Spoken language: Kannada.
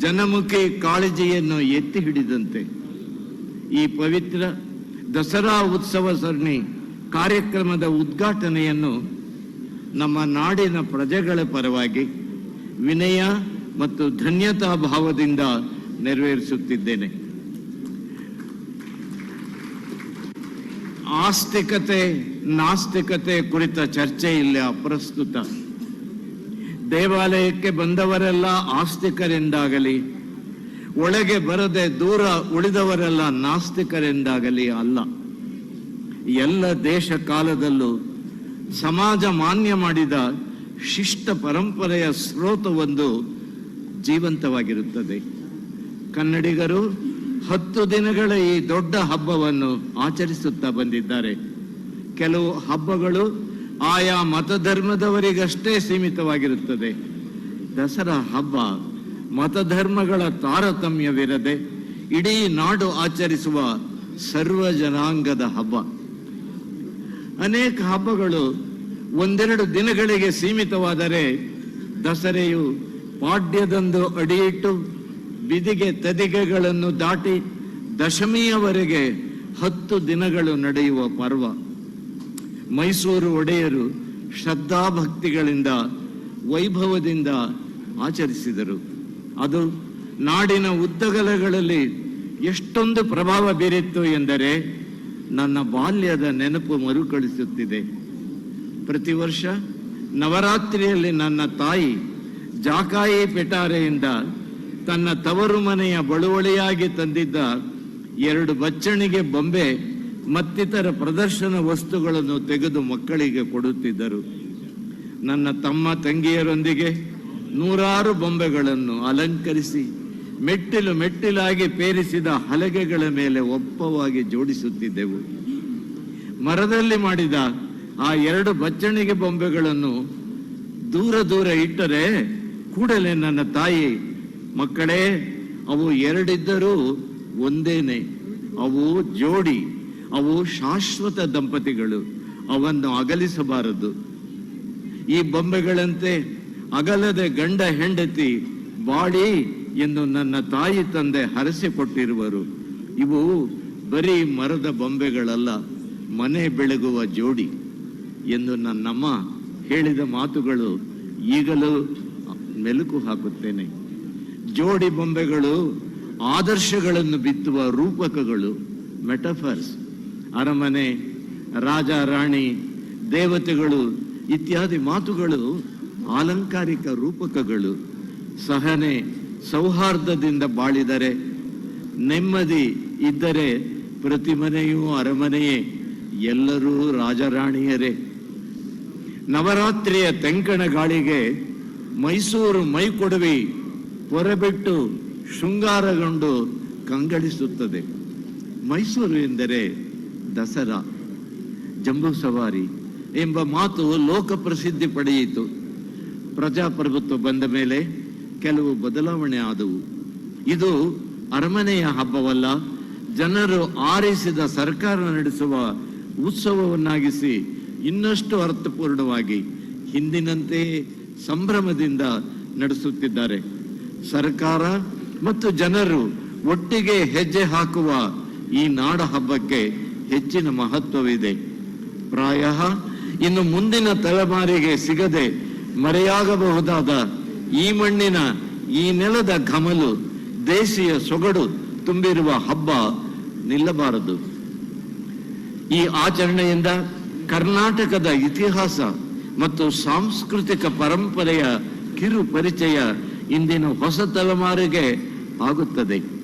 ಜನಮುಖಿ ಕಾಳಜಿಯನ್ನು ಎತ್ತಿ ಹಿಡಿದಂತೆ ಈ ಪವಿತ್ರ ದಸರಾ ಉತ್ಸವ ಸರಣಿ ಕಾರ್ಯಕ್ರಮದ ಉದ್ಘಾಟನೆಯನ್ನು ನಮ್ಮ ನಾಡಿನ ಪ್ರಜೆಗಳ ಪರವಾಗಿ ವಿನಯ ಮತ್ತು ಧನ್ಯತಾ ಭಾವದಿಂದ ನೆರವೇರಿಸುತ್ತಿದ್ದೇನೆ. ಆಸ್ತಿಕತೆ, ನಾಸ್ತಿಕತೆ ಕುರಿತ ಚರ್ಚೆ ಇಲ್ಲಿ ಅಪ್ರಸ್ತುತ ದೇವಾಲಯಕ್ಕೆ ಬಂದವರೆಲ್ಲ ಆಸ್ತಿಕರೆಂದಾಗಲಿ, ಒಳಗೆ ಬರದೆ ದೂರ ಉಳಿದವರೆಲ್ಲ ನಾಸ್ತಿಕರೆಂದಾಗಲಿ ಅಲ್ಲ. ಎಲ್ಲ ದೇಶ ಕಾಲದಲ್ಲೂ ಸಮಾಜ ಮಾನ್ಯ ಮಾಡಿದ ಶಿಷ್ಟ ಪರಂಪರೆಯ ಸ್ರೋತವೊಂದು ಜೀವಂತವಾಗಿರುತ್ತದೆ. ಕನ್ನಡಿಗರು ಹತ್ತು ದಿನಗಳ ಈ ದೊಡ್ಡ ಹಬ್ಬವನ್ನು ಆಚರಿಸುತ್ತಾ ಬಂದಿದ್ದಾರೆ. ಕೆಲವು ಹಬ್ಬಗಳು ಆಯಾ ಮತಧರ್ಮದವರಿಗಷ್ಟೇ ಸೀಮಿತವಾಗಿರುತ್ತದೆ. ದಸರಾ ಹಬ್ಬ ಮತಧರ್ಮಗಳ ತಾರತಮ್ಯವಿರದೆ ಇಡೀ ನಾಡು ಆಚರಿಸುವ ಸರ್ವ ಜನಾಂಗದ ಹಬ್ಬ. ಅನೇಕ ಹಬ್ಬಗಳು ಒಂದೆರಡು ದಿನಗಳಿಗೆ ಸೀಮಿತವಾದರೆ ದಸರೆಯು ಪಾಡ್ಯದಂದು ಅಡಿಯಿಟ್ಟು ಬಿದಿಗೆ ತದಿಗೆಗಳನ್ನು ದಾಟಿ ದಶಮಿಯವರೆಗೆ ಹತ್ತು ದಿನಗಳು ನಡೆಯುವ ಪರ್ವ. ಮೈಸೂರು ಒಡೆಯರು ಶ್ರದ್ಧಾಭಕ್ತಿಗಳಿಂದ, ವೈಭವದಿಂದ ಆಚರಿಸಿದರು. ಅದು ನಾಡಿನ ಉದ್ದಗಲಗಳಲ್ಲಿ ಎಷ್ಟೊಂದು ಪ್ರಭಾವ ಬೀರಿತ್ತು ಎಂದರೆ ನನ್ನ ಬಾಲ್ಯದ ನೆನಪು ಮರುಕಳಿಸುತ್ತಿದೆ. ಪ್ರತಿ ವರ್ಷ ನವರಾತ್ರಿಯಲ್ಲಿ ನನ್ನ ತಾಯಿ ಜಾಕಾಯಿ ಪೆಟಾರೆಯಿಂದ ತನ್ನ ತವರು ಮನೆಯ ಬಳುವಳಿಯಾಗಿ ತಂದಿದ್ದ ಎರಡು ಬಚ್ಚಣಿಗೆ ಬೊಂಬೆ ಮತ್ತಿತರ ಪ್ರದರ್ಶನ ವಸ್ತುಗಳನ್ನು ತೆಗೆದು ಮಕ್ಕಳಿಗೆ ಕೊಡುತ್ತಿದ್ದರು. ನನ್ನ ತಮ್ಮ ತಂಗಿಯರೊಂದಿಗೆ ನೂರಾರು ಬೊಂಬೆಗಳನ್ನು ಅಲಂಕರಿಸಿ ಮೆಟ್ಟಿಲು ಮೆಟ್ಟಿಲಾಗಿ ಪೇರಿಸಿದ ಹಲಗೆಗಳ ಮೇಲೆ ಒಪ್ಪವಾಗಿ ಜೋಡಿಸುತ್ತಿದ್ದೆವು. ಮರದಲ್ಲಿ ಮಾಡಿದ ಆ ಎರಡು ಬಚ್ಚಣಿಗೆ ಬೊಂಬೆಗಳನ್ನು ದೂರ ದೂರ ಇಟ್ಟರೆ ಕೂಡಲೇ ನನ್ನ ತಾಯಿ, ಮಕ್ಕಳೇ, ಅವು ಎರಡಿದ್ದರೂ ಒಂದೇನೆ, ಅವು ಜೋಡಿ. ಅವು ಶಾಶ್ವತ ದಂಪತಿಗಳು, ಅವನ್ನು ಅಗಲಿಸಬಾರದು. ಈ ಬೊಂಬೆಗಳಂತೆ ಅಗಲದೆ ಗಂಡ ಹೆಂಡತಿ ಬಾಡಿ ಎಂದು ನನ್ನ ತಾಯಿ ತಂದೆ ಹರಸಿಕೊಟ್ಟಿರುವರು. ಇವು ಬರೀ ಮರದ ಬೊಂಬೆಗಳಲ್ಲ, ಮನೆ ಬೆಳಗುವ ಜೋಡಿ ಎಂದು ನನ್ನಮ್ಮ ಹೇಳಿದ ಮಾತುಗಳು ಈಗಲೂ ಮೆಲುಕು ಹಾಕುತ್ತೇನೆ. ಜೋಡಿ ಬೊಂಬೆಗಳು ಆದರ್ಶಗಳನ್ನು ಬಿತ್ತುವ ರೂಪಕಗಳು, ಮೆಟಫರ್ಸ್. ಅರಮನೆ, ರಾಜ, ರಾಣಿ, ದೇವತೆಗಳು ಇತ್ಯಾದಿ ಮಾತುಗಳು ಆಲಂಕಾರಿಕ ರೂಪಕಗಳು. ಸಹನೆ ಸೌಹಾರ್ದದಿಂದ ಬಾಳಿದರೆ ನೆಮ್ಮದಿ ಇದ್ದರೆ ಪ್ರತಿ ಮನೆಯೂ ಅರಮನೆಯೇ, ಎಲ್ಲರೂ ರಾಜರಾಣಿಯರೇ ನವರಾತ್ರಿಯ ತೆಂಕಣ ಗಾಳಿಗೆ ಮೈಸೂರು ಮೈಕೊಡವಿ ಹೊರಬಿಟ್ಟು ಶೃಂಗಾರಗೊಂಡು ಕಂಗಳಿಸುತ್ತದೆ. ಮೈಸೂರು ಎಂದರೆ ದಸರಾ, ಜಂಬೂ ಸವಾರಿ ಎಂಬ ಮಾತು ಲೋಕ ಪ್ರಸಿದ್ಧಿ ಪಡೆಯಿತು. ಪ್ರಜಾಪ್ರಭುತ್ವ ಬಂದ ಮೇಲೆ ಕೆಲವು ಬದಲಾವಣೆ ಆದವು. ಇದು ಅರಮನೆಯ ಹಬ್ಬವಲ್ಲ, ಜನರು ಆರಿಸಿದ ಸರ್ಕಾರ ನಡೆಸುವ ಉತ್ಸವವನ್ನಾಗಿಸಿ ಇನ್ನಷ್ಟು ಅರ್ಥಪೂರ್ಣವಾಗಿ ಹಿಂದಿನಂತೆ ಸಂಭ್ರಮದಿಂದ ನಡೆಸುತ್ತಿದ್ದಾರೆ. ಸರ್ಕಾರ ಮತ್ತು ಜನರು ಒಟ್ಟಿಗೆ ಹೆಜ್ಜೆ ಹಾಕುವ ಈ ನಾಡ ಹಬ್ಬಕ್ಕೆ ಹೆಚ್ಚಿನ ಮಹತ್ವವಿದೆ. ಪ್ರಾಯ ಇನ್ನು ಮುಂದಿನ ತಲೆಮಾರಿಗೆ ಸಿಗದೆ ಮರೆಯಾಗಬಹುದಾದ ಈ ಮಣ್ಣಿನ ಈ ನೆಲದ ಘಮಲು, ದೇಶೀಯ ಸೊಗಡು ತುಂಬಿರುವ ಹಬ್ಬ ನಿಲ್ಲಬಾರದು. ಈ ಆಚರಣೆಯಿಂದ ಕರ್ನಾಟಕದ ಇತಿಹಾಸ ಮತ್ತು ಸಾಂಸ್ಕೃತಿಕ ಪರಂಪರೆಯ ಕಿರು ಪರಿಚಯ ಇಂದಿನ ಹೊಸ ತಲೆಮಾರಿಗೆ ಆಗುತ್ತದೆ.